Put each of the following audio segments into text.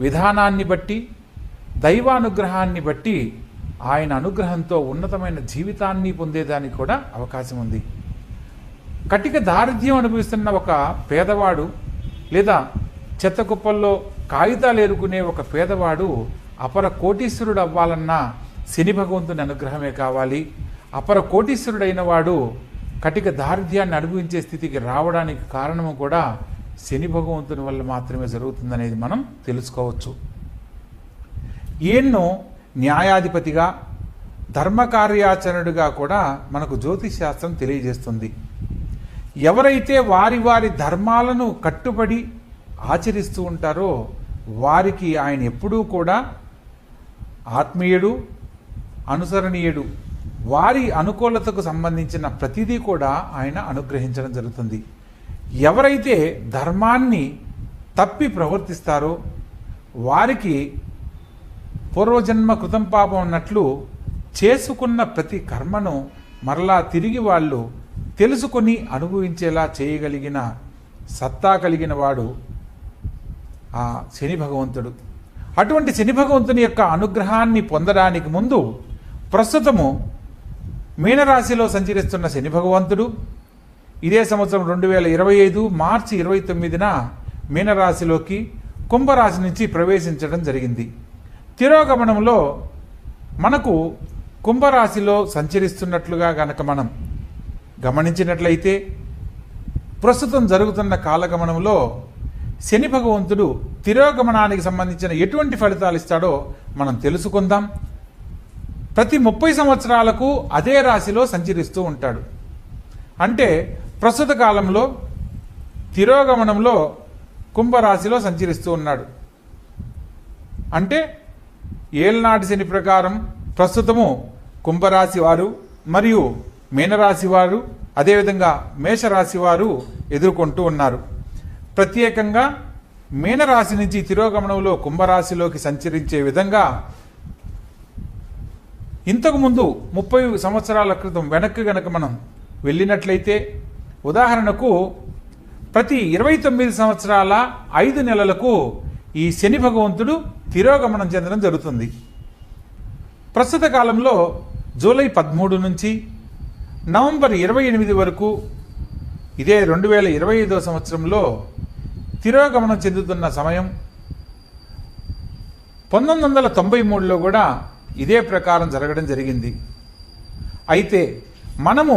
విధానాన్ని బట్టి దైవానుగ్రహాన్ని బట్టి ఆయన అనుగ్రహంతో ఉన్నతమైన జీవితాన్ని పొందేదానికి కూడా అవకాశం ఉంది. కటిక దారిద్ర్యం అనుభవిస్తున్న ఒక పేదవాడు లేదా చెత్త కుప్పల్లో కాగితాలు ఏరుకునే ఒక పేదవాడు అపర కోటీశ్వరుడు అవ్వాలన్నా శని భగవంతుని అనుగ్రహమే కావాలి. అపర కోటీశ్వరుడైన వాడు కటిక దారిద్ర్యాన్ని అనుభవించే స్థితికి రావడానికి కారణము కూడా శని భగవంతుని వల్ల మాత్రమే జరుగుతుందనేది మనం తెలుసుకోవచ్చు. ఈయన్ను న్యాయాధిపతిగా ధర్మకార్యాచరణుడిగా కూడా మనకు జ్యోతిష్ శాస్త్రం తెలియజేస్తుంది. ఎవరైతే వారి వారి ధర్మాలను కట్టుబడి ఆచరిస్తూ ఉంటారో వారికి ఆయన ఎప్పుడూ కూడా ఆత్మీయుడు అనుసరణీయుడు వారి అనుకూలతకు సంబంధించిన ప్రతిదీ కూడా ఆయన అనుగ్రహించడం జరుగుతుంది. ఎవరైతే ధర్మాన్ని తప్పి ప్రవర్తిస్తారో వారికి పూర్వజన్మ కృతం పాపం అన్నట్లు చేసుకున్న ప్రతి కర్మను మరలా తిరిగి వాళ్ళు తెలుసుకొని అనుభవించేలా చేయగలిగిన సత్తా కలిగిన వాడు ఆ శని భగవంతుడు. అటువంటి శని భగవంతుని యొక్క అనుగ్రహాన్ని పొందడానికి ముందు ప్రస్తుతము మీనరాశిలో సంచరిస్తున్న శని భగవంతుడు ఇదే సంవత్సరం రెండు వేల ఇరవై ఐదు మార్చి ఇరవై తొమ్మిదిన మీనరాశిలోకి కుంభరాశి నుంచి ప్రవేశించడం జరిగింది. తిరోగమనంలో మనకు కుంభరాశిలో సంచరిస్తున్నట్లుగా గనక మనం గమనించినట్లయితే ప్రస్తుతం జరుగుతున్న కాలగమనంలో శని భగవంతుడు తిరోగమనానికి సంబంధించిన ఎటువంటి ఫలితాలు ఇస్తాడో మనం తెలుసుకుందాం. ప్రతి ముప్పై సంవత్సరాలకు అదే రాశిలో సంచరిస్తూ ఉంటాడు. అంటే ప్రస్తుత కాలంలో తిరోగమనంలో కుంభరాశిలో సంచరిస్తూ ఉన్నాడు. అంటే ఏళ్ళనాటి శని ప్రకారం ప్రస్తుతము కుంభరాశి వారు మరియు మీనరాశి వారు అదేవిధంగా మేషరాశి వారు ఎదుర్కొంటూ ఉన్నారు. ప్రత్యేకంగా మీనరాశి నుంచి తిరోగమనంలో కుంభరాశిలోకి సంచరించే విధంగా ఇంతకుముందు ముప్పై సంవత్సరాల క్రితం వెనక్కి గనక మనం వెళ్ళినట్లయితే ఉదాహరణకు ప్రతి ఇరవై తొమ్మిది సంవత్సరాల ఐదు నెలలకు ఈ శని భగవంతుడు తిరోగమనం చెందడం జరుగుతుంది. ప్రస్తుత కాలంలో జూలై పదమూడు నుంచి నవంబర్ ఇరవై ఎనిమిది వరకు ఇదే రెండు వేల ఇరవై ఐదో సంవత్సరంలో తిరోగమనం చెందుతున్న సమయం పంతొమ్మిది వందల తొంభై మూడులో కూడా ఇదే ప్రకారం జరగడం జరిగింది. అయితే మనము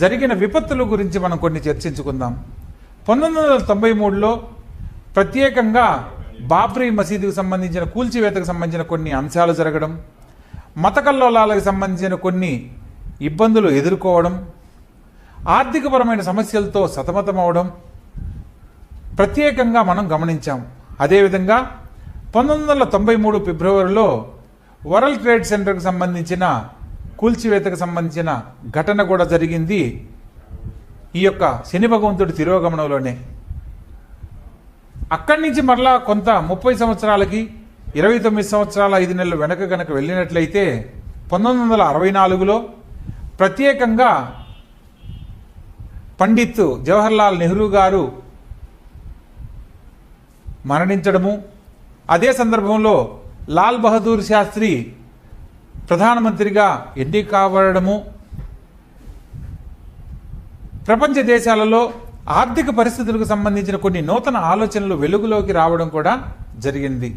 జరిగిన విపత్తుల గురించి మనం కొన్ని చర్చించుకుందాం. పంతొమ్మిది వందల తొంభై మూడులో ప్రత్యేకంగా బాబ్రీ మసీదుకు సంబంధించిన కూల్చివేతకు సంబంధించిన కొన్ని అంశాలు జరగడం మత కల్లోలాలకు సంబంధించిన కొన్ని ఇబ్బందులు ఎదుర్కోవడం ఆర్థికపరమైన సమస్యలతో సతమతమవడం ప్రత్యేకంగా మనం గమనించాం. అదేవిధంగా పంతొమ్మిది వందల తొంభై మూడు ఫిబ్రవరిలో వరల్డ్ ట్రేడ్ సెంటర్కు సంబంధించిన కూల్చివేతకు సంబంధించిన ఘటన కూడా జరిగింది ఈ యొక్క శని భగవంతుడి తిరోగమనంలోనే. అక్కడి నుంచి మరలా కొంత ముప్పై సంవత్సరాలకి ఇరవై తొమ్మిది సంవత్సరాల ఐదు నెలలు వెనక కనుక వెళ్ళినట్లయితే పంతొమ్మిది వందల అరవై నాలుగులో ప్రత్యేకంగా పండిత్ జవహర్లాల్ నెహ్రూ గారు మరణించడము. అదే సందర్భంలో లాల్ బహదూర్ శాస్త్రి ప్రధానమంత్రిగా ఎన్నిక కావడము ప్రపంచ దేశాలలో ఆర్థిక పరిస్థితులకు సంబంధించిన కొన్ని నూతన ఆలోచనలు వెలుగులోకి రావడం కూడా జరిగింది.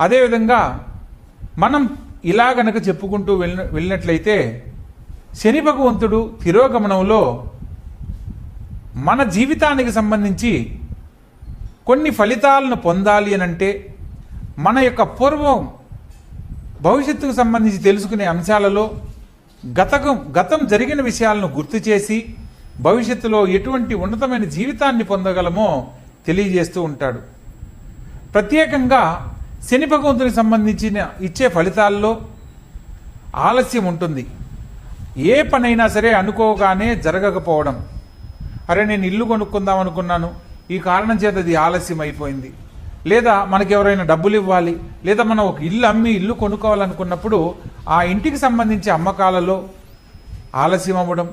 అదేవిధంగా మనం ఇలా గనక చెప్పుకుంటూ వెళ్ళిన వెళ్ళినట్లయితే శని భగవంతుడు తిరోగమనంలో మన జీవితానికి సంబంధించి కొన్ని ఫలితాలను పొందాలి అని అంటే మన యొక్క పూర్వం భవిష్యత్తుకు సంబంధించి తెలుసుకునే అంశాలలో గతకం గతం జరిగిన విషయాలను గుర్తు చేసి భవిష్యత్తులో ఎటువంటి ఉన్నతమైన జీవితాన్ని పొందగలమో తెలియజేస్తూ ఉంటాడు. ప్రత్యేకంగా శని భగవంతునికి సంబంధించిన ఇచ్చే ఫలితాల్లో ఆలస్యం ఉంటుంది. ఏ పనైనా సరే అనుకోగానే జరగకపోవడం. అరే నేను ఇల్లు కొనుక్కుందాం అనుకున్నాను. ఈ కారణం చేత అది ఆలస్యం అయిపోయింది. లేదా మనకి ఎవరైనా డబ్బులు ఇవ్వాలి లేదా మనం ఒక ఇల్లు అమ్మి ఇల్లు కొనుక్కోవాలనుకున్నప్పుడు ఆ ఇంటికి సంబంధించి అమ్మకాలలో ఆలస్యం అవ్వడం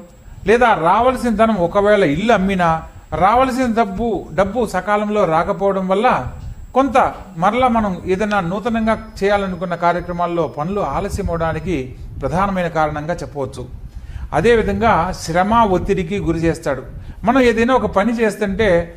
లేదా రావాల్సిన ధనం ఒకవేళ ఇల్లు అమ్మినా రావాల్సిన డబ్బు డబ్బు సకాలంలో రాకపోవడం వల్ల కొంత మరలా మనం ఏదైనా నూతనంగా చేయాలనుకున్న కార్యక్రమాల్లో పనులు ఆలస్యం అవడానికి ప్రధానమైన కారణంగా చెప్పవచ్చు. అదేవిధంగా శ్రమ ఒత్తిడికి గురి చేస్తాడు. మనం ఏదైనా ఒక పని చేస్తుంటే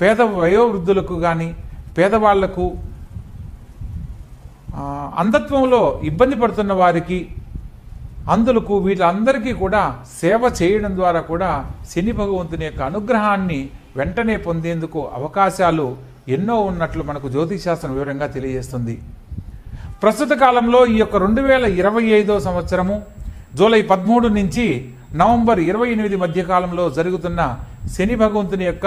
పేద వయోవృద్ధులకు కానీ పేదవాళ్ళకు అంధత్వంలో ఇబ్బంది పడుతున్న వారికి అందులకు వీళ్ళందరికీ కూడా సేవ చేయడం ద్వారా కూడా శని భగవంతుని యొక్క అనుగ్రహాన్ని వెంటనే పొందేందుకు అవకాశాలు ఎన్నో ఉన్నట్లు మనకు జ్యోతిశాస్త్రం వివరంగా తెలియజేస్తుంది. ప్రస్తుత కాలంలో ఈ యొక్క రెండు వేల ఇరవై ఐదో సంవత్సరము జూలై పదమూడు నుంచి నవంబర్ ఇరవై ఎనిమిది మధ్య కాలంలో జరుగుతున్న శని భగవంతుని యొక్క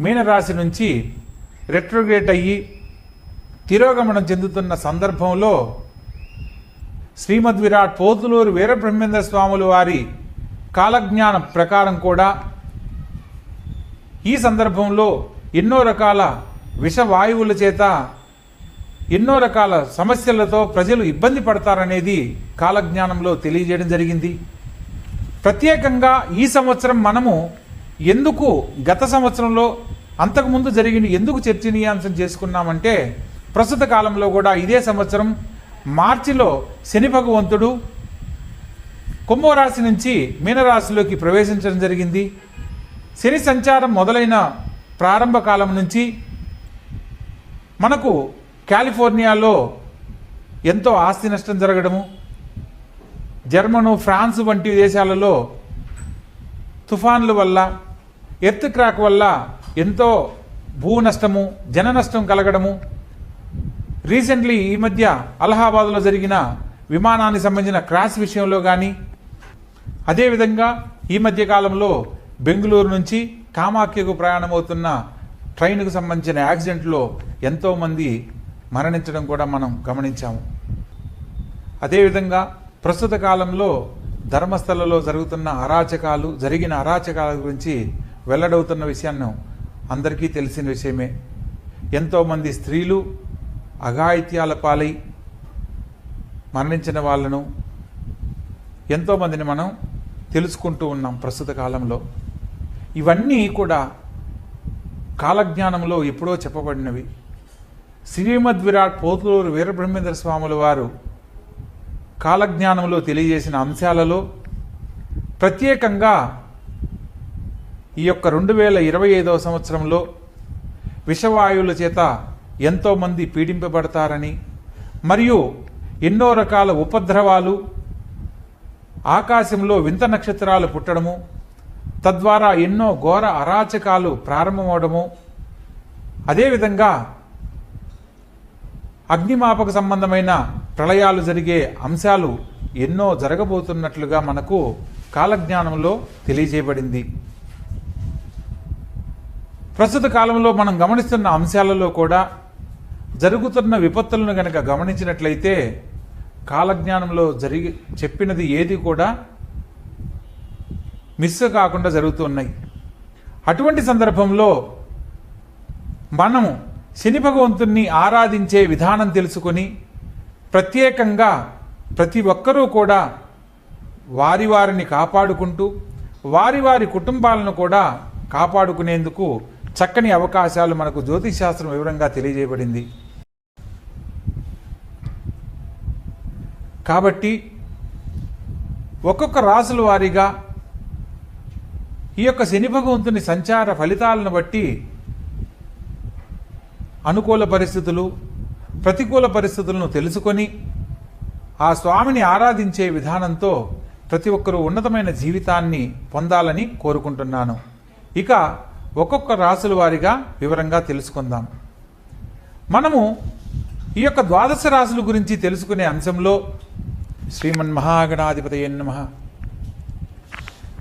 మీనరాశి నుంచి రెట్రోగ్రేట్ అయ్యి తిరోగమనం చెందుతున్న సందర్భంలో శ్రీమద్ విరాట్ పోతులూరు వీరబ్రహ్మేంద్ర స్వాములు వారి కాలజ్ఞానం ప్రకారం కూడా ఈ సందర్భంలో ఎన్నో రకాల విషవాయువుల చేత ఎన్నో రకాల సమస్యలతో ప్రజలు ఇబ్బంది పడతారనేది కాలజ్ఞానంలో తెలియజేయడం జరిగింది. ప్రత్యేకంగా ఈ సంవత్సరం మనము ఎందుకు గత సంవత్సరంలో అంతకుముందు జరిగిన ఎందుకు చర్చనీయాంశం చేసుకున్నామంటే ప్రస్తుత కాలంలో కూడా ఇదే సంవత్సరం మార్చిలో శని భగవంతుడు కుంభరాశి నుంచి మీనరాశిలోకి ప్రవేశించడం జరిగింది. శని సంచారం మొదలైన ప్రారంభ కాలం నుంచి మనకు కాలిఫోర్నియాలో ఎంతో ఆస్తి నష్టం జరగడము జర్మను ఫ్రాన్స్ వంటి దేశాలలో తుఫాన్ల వల్ల ఎర్త్ క్రాక్ వల్ల ఎంతో భూ నష్టము జన నష్టం కలగడము. రీసెంట్లీ ఈ మధ్య అలహాబాద్లో జరిగిన విమానానికి సంబంధించిన క్రాష్ విషయంలో కానీ అదేవిధంగా ఈ మధ్య కాలంలో బెంగళూరు నుంచి కామాఖ్యకు ప్రయాణమవుతున్న ట్రైన్కు సంబంధించిన యాక్సిడెంట్లో ఎంతోమంది మరణించడం కూడా మనం గమనించాము. అదేవిధంగా ప్రస్తుత కాలంలో ధర్మస్థలలో జరుగుతున్న అరాచకాలు జరిగిన అరాచకాల గురించి వెల్లడవుతున్న విషయాన్ని అందరికీ తెలిసిన విషయమే. ఎంతోమంది స్త్రీలు అఘాయిత్యాల పాలై మరణించిన వాళ్ళను ఎంతోమందిని మనం తెలుసుకుంటూ ఉన్నాం ప్రస్తుత కాలంలో. ఇవన్నీ కూడా కాలజ్ఞానంలో ఎప్పుడో చెప్పబడినవి. శ్రీమద్ విరాట్ పోతులూరు వీరబ్రహ్మేంద్ర స్వాముల వారు కాలజ్ఞానంలో తెలియజేసిన అంశాలలో ప్రత్యేకంగా ఈ యొక్క రెండు వేల ఇరవై ఐదవ సంవత్సరంలో విషవాయువుల చేత ఎంతోమంది పీడింపబడతారని మరియు ఎన్నో రకాల ఉపద్రవాలు ఆకాశంలో వింత నక్షత్రాలు పుట్టడము తద్వారా ఎన్నో ఘోర అరాచకాలు ప్రారంభమవడము అదేవిధంగా అగ్నిమాపక సంబంధమైన ప్రళయాలు జరిగే అంశాలు ఎన్నో జరగబోతున్నట్లుగా మనకు కాలజ్ఞానంలో తెలియజేయబడింది. ప్రస్తుత కాలంలో మనం గమనిస్తున్న అంశాలలో కూడా జరుగుతున్న విపత్తులను గనక గమనించినట్లయితే కాలజ్ఞానంలో జరిగి చెప్పినది ఏది కూడా మిస్ కాకుండా జరుగుతున్నాయి అటువంటి సందర్భంలో మనము శని భగవంతుణ్ణి ఆరాధించే విధానం తెలుసుకొని ప్రత్యేకంగా ప్రతి ఒక్కరూ కూడా వారి వారిని కాపాడుకుంటూ వారి వారి కుటుంబాలను కూడా కాపాడుకునేందుకు చక్కని అవకాశాలు మనకు జ్యోతిశాస్త్రం వివరంగా తెలియజేయబడింది. కాబట్టి ఒక్కొక్క రాసుల వారీగా ఈ యొక్క శని భగవంతుని సంచార ఫలితాలను బట్టి అనుకూల పరిస్థితులు ప్రతికూల పరిస్థితులను తెలుసుకొని ఆ స్వామిని ఆరాధించే విధానంతో ప్రతి ఒక్కరూ ఉన్నతమైన జీవితాన్ని పొందాలని కోరుకుంటున్నాను. ఇక ఒక్కొక్క రాసుల వారిగా వివరంగా తెలుసుకుందాం. మనము ఈ యొక్క ద్వాదశ రాశుల గురించి తెలుసుకునే అంశంలో శ్రీమన్ మహాగణాధిపతి నమ.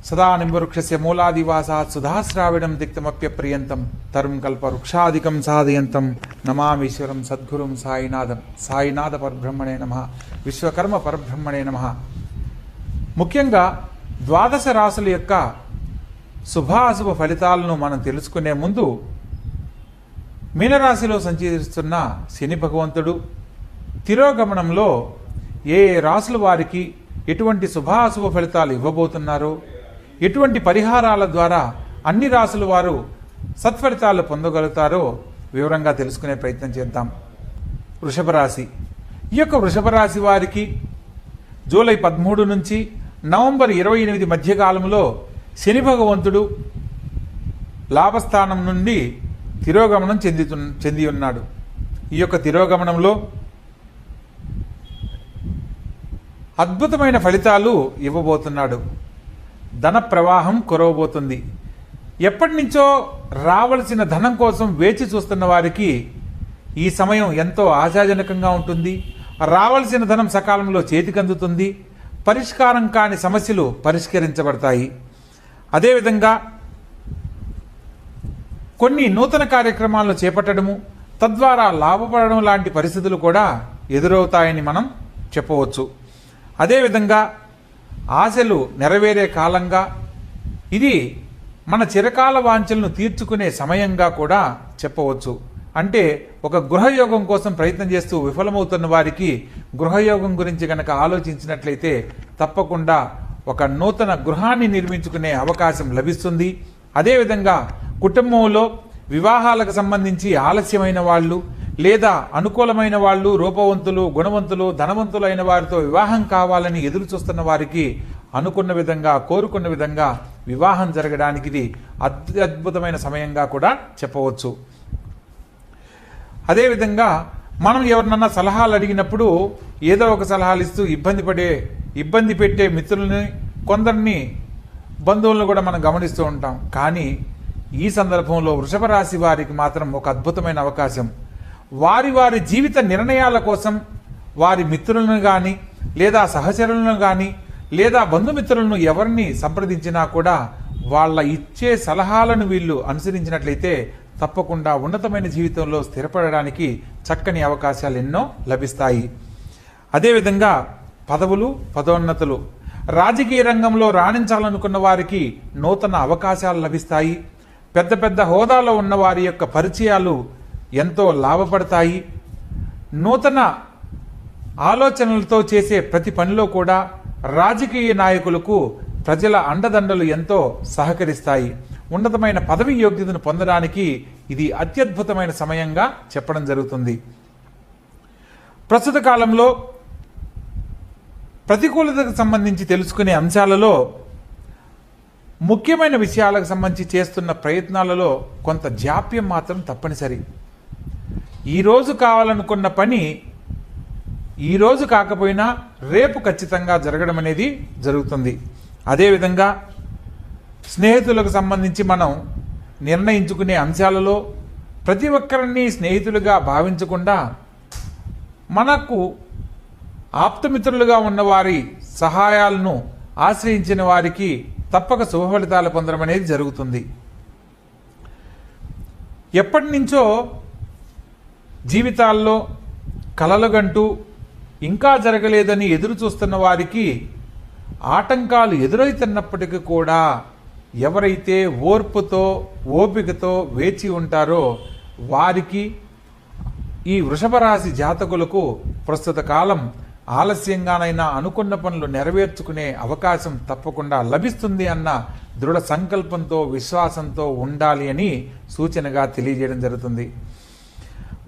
సదా నింబవృక్షస్య మూలాదివాసాత్ సుధాశ్రావిడం దిక్తమప్యప్రియంతం తరుం కల్పవృక్షాదికం సాధయంతం నమామీశ్వరం సద్గురుం సాయినాథం సాయినాథ పరబ్రహ్మణే నమ. విశ్వకర్మ పరబ్రహ్మణే నమ. ముఖ్యంగా ద్వాదశ రాసుల యొక్క శుభాశుభ ఫలితాలను మనం తెలుసుకునే ముందు మీనరాశిలో సంచరిస్తున్న శని భగవంతుడు తిరోగమనంలో ఏ ఏ రాసుల వారికి ఎటువంటి శుభాశుభ ఫలితాలు ఇవ్వబోతున్నారో ఎటువంటి పరిహారాల ద్వారా అన్ని రాసుల వారు సత్ఫలితాలు పొందగలుగుతారో వివరంగా తెలుసుకునే ప్రయత్నం చేద్దాం. వృషభ రాశి. ఈ యొక్క వృషభ రాశి వారికి జూలై పదమూడు నుంచి నవంబర్ ఇరవై ఎనిమిది మధ్యకాలంలో శని భగవంతుడు లాభస్థానం నుండి తిరోగమనం చెందుతు చెంది ఉన్నాడు. ఈ యొక్క తిరోగమనంలో అద్భుతమైన ఫలితాలు ఇవ్వబోతున్నాడు. ధన ప్రవాహం కురవబోతుంది. ఎప్పటి నుంచో రావలసిన ధనం కోసం వేచి చూస్తున్న వారికి ఈ సమయం ఎంతో ఆశాజనకంగా ఉంటుంది. రావలసిన ధనం సకాలంలో చేతికందుతుంది. పరిష్కారం కాని సమస్యలు పరిష్కరించబడతాయి. అదేవిధంగా కొన్ని నూతన కార్యక్రమాలను చేపట్టడము తద్వారా లాభపడడం లాంటి పరిస్థితులు కూడా ఎదురవుతాయని మనం చెప్పవచ్చు. అదేవిధంగా ఆశలు నెరవేరే కాలంగా ఇది మన చిరకాల వాంఛలను తీర్చుకునే సమయంగా కూడా చెప్పవచ్చు. అంటే ఒక గృహయోగం కోసం ప్రయత్నం చేస్తూ విఫలమవుతున్న వారికి గృహయోగం గురించి గనక ఆలోచించినట్లయితే తప్పకుండా ఒక నూతన గృహాన్ని నిర్మించుకునే అవకాశం లభిస్తుంది. అదేవిధంగా కుటుంబంలో వివాహాలకు సంబంధించి ఆలస్యమైన వాళ్ళు లేదా అనుకూలమైన వాళ్ళు రూపవంతులు గుణవంతులు ధనవంతులైన వారితో వివాహం కావాలని ఎదురు చూస్తున్న వారికి అనుకున్న విధంగా కోరుకున్న విధంగా వివాహం జరగడానికి ఇది అద్భుతమైన సమయంగా కూడా చెప్పవచ్చు. అదేవిధంగా మనం ఎవరినన్నా సలహాలు అడిగినప్పుడు ఏదో ఒక సలహాలు ఇస్తూ ఇబ్బంది పడే ఇబ్బంది పెట్టే మిత్రులని కొందరిని బంధువులను కూడా మనం గమనిస్తూ ఉంటాం. కానీ ఈ సందర్భంలో వృషభ రాశి వారికి మాత్రం ఒక అద్భుతమైన అవకాశం. వారి వారి జీవిత నిర్ణయాల కోసం వారి మిత్రులను కానీ లేదా సహచరులను కానీ లేదా బంధుమిత్రులను ఎవరిని సంప్రదించినా కూడా వాళ్ళ ఇచ్చే సలహాలను వీళ్ళు అనుసరించినట్లయితే తప్పకుండా ఉన్నతమైన జీవితంలో స్థిరపడడానికి చక్కని అవకాశాలు ఎన్నో లభిస్తాయి. అదేవిధంగా పదవులు పదోన్నతులు. రాజకీయ రంగంలో రాణించాలనుకున్న వారికి నూతన అవకాశాలు లభిస్తాయి. పెద్ద పెద్ద హోదాలో ఉన్న వారి యొక్క పరిచయాలు ఎంతో లాభపడతాయి. నూతన ఆలోచనలతో చేసే ప్రతి పనిలో కూడా రాజకీయ నాయకులకు ప్రజల అండదండలు ఎంతో సహకరిస్తాయి. ఉన్నతమైన పదవి యోగ్యతను పొందడానికి ఇది అత్యద్భుతమైన సమయంగా చెప్పడం జరుగుతుంది. ప్రస్తుత కాలంలో ప్రతికూలతకు సంబంధించి తెలుసుకునే అంశాలలో ముఖ్యమైన విషయాలకు సంబంధించి చేస్తున్న ప్రయత్నాలలో కొంత జాప్యం మాత్రం తప్పనిసరి. ఈరోజు కావాలనుకున్న పని ఈరోజు కాకపోయినా రేపు ఖచ్చితంగా జరగడం అనేది జరుగుతుంది. అదేవిధంగా స్నేహితులకు సంబంధించి మనం నిర్ణయించుకునే అంశాలలో ప్రతి ఒక్కరిని స్నేహితులుగా భావించకుండా మనకు ఆప్తమిత్రులుగా ఉన్నవారి సహాయాలను ఆశ్రయించిన వారికి తప్పక శుభ ఫలితాలు పొందడం అనేది జరుగుతుంది. ఎప్పటి నుంచో జీవితాల్లో కలలుగంటూ ఇంకా జరగలేదని ఎదురు చూస్తున్న వారికి ఆటంకాలు ఎదురవుతున్నప్పటికీ కూడా ఎవరైతే ఓర్పుతో ఓపికతో వేచి ఉంటారో వారికి ఈ వృషభ రాశి జాతకులకు ప్రస్తుత కాలం ఆలస్యంగానైనా అనుకున్న పనులు నెరవేర్చుకునే అవకాశం తప్పకుండా లభిస్తుంది అన్న దృఢ సంకల్పంతో విశ్వాసంతో ఉండాలి అని సూచనగా తెలియజేయడం జరుగుతుంది.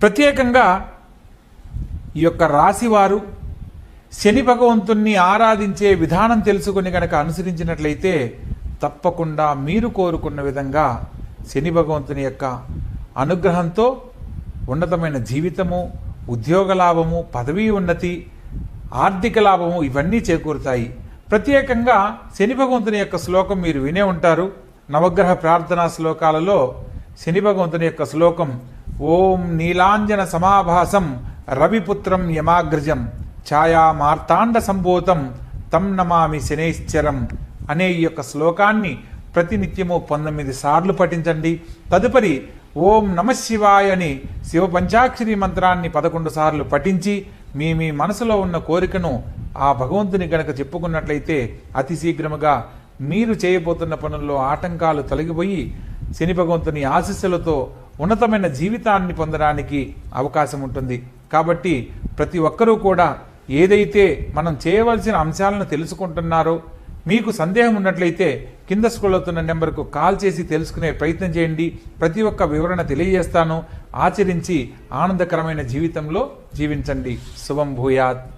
ప్రత్యేకంగా ఈ యొక్క రాశివారు శని భగవంతుణ్ణి ఆరాధించే విధానం తెలుసుకుని గనక అనుసరించినట్లయితే తప్పకుండా మీరు కోరుకున్న విధంగా శని భగవంతుని యొక్క అనుగ్రహంతో ఉన్నతమైన జీవితము ఉద్యోగ లాభము పదవీ ఉన్నతి ఆర్థిక లాభము ఇవన్నీ చేకూరుతాయి. ప్రత్యేకంగా శని భగవంతుని యొక్క శ్లోకం మీరు వినే ఉంటారు. నవగ్రహ ప్రార్థనా శ్లోకాలలో శని భగవంతుని యొక్క శ్లోకం ఓం నీలాంజన సమాభాసం రవిపుత్రం యమాగ్రజం ఛాయా మార్తాండ సంభూతం తం నమామి శనైశ్చరం అనే ఈ యొక్క శ్లోకాన్ని ప్రతినిత్యము పంతొమ్మిది సార్లు పఠించండి. తదుపరి ఓం నమ శివాయ అని శివ పంచాక్షరి మంత్రాన్ని పదకొండు సార్లు పఠించి మీ మీ మనసులో ఉన్న కోరికను ఆ భగవంతుని గనక చెప్పుకున్నట్లయితే అతి శీఘ్రముగా మీరు చేయబోతున్న పనుల్లో ఆటంకాలు తొలగిపోయి శని భగవంతుని ఆశీస్సులతో ఉన్నతమైన జీవితాన్ని పొందడానికి అవకాశం ఉంటుంది. కాబట్టి ప్రతి ఒక్కరూ కూడా ఏదైతే మనం చేయవలసిన అంశాలను తెలుసుకుంటున్నారో మీకు సందేహం ఉన్నట్లయితే కింద స్క్రోల్ అవుతున్న నెంబర్కు కాల్ చేసి తెలుసుకునే ప్రయత్నం చేయండి. ప్రతి ఒక్క వివరణ తెలియజేస్తాను. ఆచరించి ఆనందకరమైన జీవితంలో జీవించండి. శుభం భూయాత్.